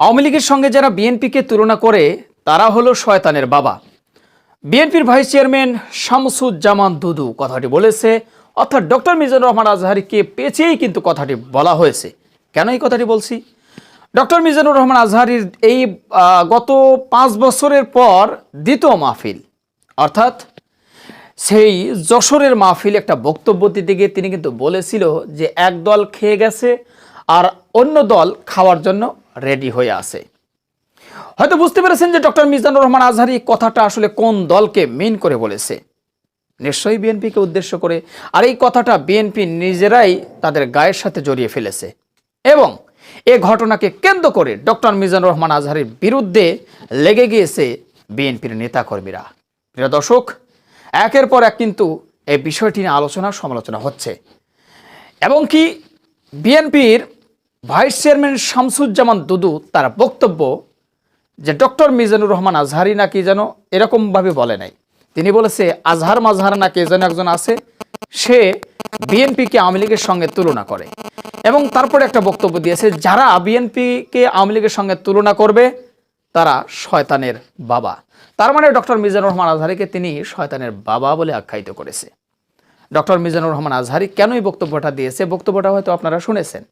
আওয়ামী লীগের সঙ্গে যারা বিএনপিকে তুলনা করে, তারা হলো শয়তানের বাবা। বিএনপির ভাইস চেয়ারম্যান শামসুজ্জামান দুদু কথাটি বলেছে, অর্থাৎ ডক্টর মিজানুর রহমান আজহারিকে পেঁচেই কিন্তু কথাটি বলা হয়েছে। কেন এই কথাটি বলছি? ডক্টর মিজানুর রহমান আজহারির এই গত পাঁচ বছরের পর দ্বিতীয় মাহফিল, অর্থাৎ সেই যশোরের মাহফিল একটা বক্তব্য দিতে গিয়ে তিনি কিন্তু বলেছিল যে এক দল খেয়ে গেছে আর অন্য দল খাওয়ার জন্য রেডি হয়ে আছে। হয়তো বুঝতে পেরেছেন যে ডক্টর মিজানুর রহমান আজহারি কথাটা আসলে কোন দলকে মেন করে বলেছে। নিশ্চয়ই বিএনপিকে উদ্দেশ্য করে আর এই কথাটা বিএনপি নিজেরাই তাদের গায়ের সাথে জড়িয়ে ফেলেছে। এবং এ ঘটনাকে কেন্দ্র করে ডক্টর মিজানুর রহমান আজহারির বিরুদ্ধে লেগে গিয়েছে বিএনপির নেতাকর্মীরা। প্রিয় দর্শক, একের পর এক কিন্তু এই বিষয়টি নিয়ে আলোচনা সমালোচনা হচ্ছে। এবং কি বিএনপির ভাইস চেয়ারম্যান শামসুজ্জামান দুদু তার বক্তব্য যে ডক্টর মিজানুর রহমান আজহারি নাকি যেন এরকমভাবে বলে নাই। তিনি বলেছে, আজহার মাজহার নাকি যেন একজন আছে, সে বিএনপিকে আওয়ামী লীগের সঙ্গে তুলনা করে। এবং তারপরে একটা বক্তব্য দিয়েছে, যারা বিএনপিকে আওয়ামী লীগের সঙ্গে তুলনা করবে, তারা শয়তানের বাবা। তার মানে ডক্টর মিজানুর রহমান আজহারিকে তিনি শয়তানের বাবা বলে আখ্যায়িত করেছে। ডক্টর মিজানুর রহমান আজহারি কেন এই বক্তব্যটা দিয়েছে? বক্তব্যটা হয়তো আপনারা শুনেছেন।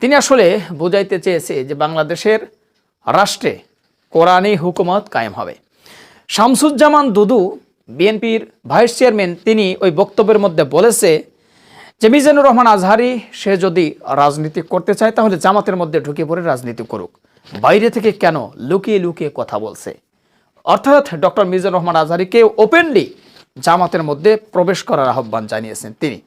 তিনি আসলে বুঝাইতে চেয়েছে যে বাংলাদেশের রাষ্ট্রে কোরআনী হুকুমত কায়েম হবে। শামসুজ্জামান দুদু, বিএনপির ভাইস চেয়ারম্যান, তিনি ওই বক্তব্যের মধ্যে বলেছে যে, মিজানুর রহমান আজহারি, সে যদি রাজনীতি করতে চায়, তাহলে জামাতের মধ্যে ঢুকে পড়ে রাজনীতি করুক। বাইরে থেকে কেন লুকিয়ে লুকিয়ে কথা বলছে? অর্থাৎ ডক্টর মিজানুর রহমান আজহারিকে ওপেনলি জামাতের মধ্যে প্রবেশ করার আহ্বান জানিয়েছেন তিনি।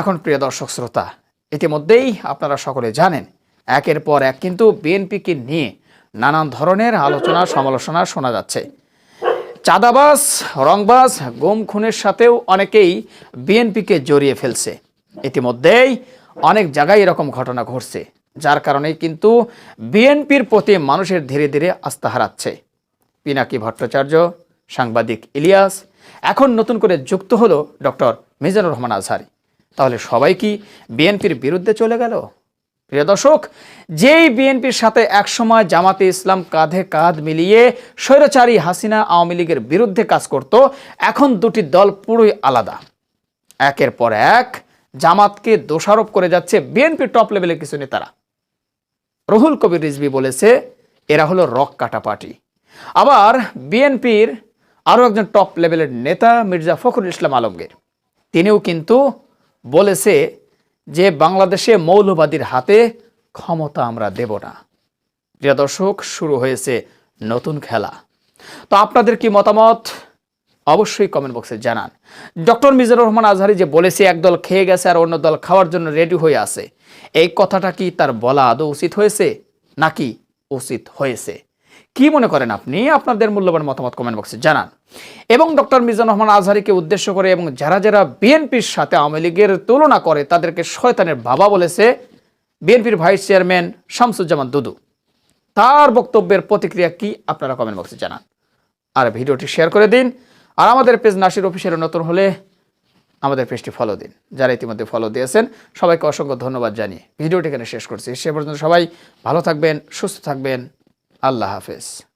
এখন প্রিয় দর্শক, শ্রোতা ইতিমধ্যেই আপনারা সকলে জানেন, একের পর এক কিন্তু বিএনপিকে নিয়ে নানান ধরনের আলোচনা সমালোচনা শোনা যাচ্ছে। চাঁদাবাস রংবাস গুম খুনের সাথেও অনেকেই বিএনপিকে জড়িয়ে ফেলছে। ইতিমধ্যেই অনেক জায়গায় এরকম ঘটনা ঘটছে, যার কারণেই কিন্তু বিএনপির প্রতি মানুষের ধীরে ধীরে আস্থা হারাচ্ছে। পিনাকি ভট্টাচার্য, সাংবাদিক ইলিয়াস, এখন নতুন করে যুক্ত হলো ডক্টর মিজানুর রহমান আজহারি। তাহলে সবাই কি বিএনপির বিরুদ্ধে চলে গেল? প্রিয় দর্শক, যেই বিএনপির সাথে একসময় জামাতে ইসলাম কাঁধে কাঁধ মিলিয়ে স্বৈরাচারী হাসিনা আওয়ামী লীগের বিরুদ্ধে কাজ করত, এখন দুটি দল পুরোই আলাদা। একের পর এক জামাতকে দোষারোপ করে যাচ্ছে বিএনপির টপ লেভেলের কিছু নেতারা। রহুল কবির রিজভি বলেছে, এরা হলো রক কাটা পার্টি আবার বিএনপির আরও একজন টপ লেভেলের নেতা মির্জা ফখরুল ইসলাম আলমগীর। তিনিও কিন্তু বলেছে যে বাংলাদেশে মৌলবাদীর হাতে ক্ষমতা আমরা দেব না। প্রিয় দর্শক, শুরু হয়েছে নতুন খেলা। তো আপনাদের কি মতামত? অবশ্যই কমেন্ট বক্সে জানান। ডক্টর মিজানুর রহমান আজহারি যে বলেছে একদল খেয়ে গেছে আর অন্য দল খাওয়ার জন্য রেডি হয়ে আছে। এই কথাটা কি তার বলা আদৌ উচিত হয়েছে? নাকি উচিত হয়েছে? কি মনে করেন আপনি? আপনাদের মূল্যবান মতামত কমেন্ট বক্সে জানান। এবং ডক্টর মিজান রহমান আজহারিকে উদ্দেশ্য করে এবং যারা যারা বিএনপির সাথে আওয়ামী লীগের তুলনা করে, তাদেরকে শয়তানের বাবা বলেছে বিএনপির ভাইস চেয়ারম্যান শামসুজ্জামান দুদু। তার বক্তব্যের প্রতিক্রিয়া কি আপনারা কমেন্ট বক্সে জানান। আর ভিডিওটি শেয়ার করে দিন। আর আমাদের পেজ নাসির অফিসের নতুন হলে আমাদের পেজটি ফলো দিন। যারা ইতিমধ্যে ফলো দিয়েছেন, সবাইকে অসংখ্য ধন্যবাদ জানিয়ে ভিডিওটি এখানে শেষ করছি। সে পর্যন্ত সবাই ভালো থাকবেন, সুস্থ থাকবেন। আল্লাহ হাফেজ।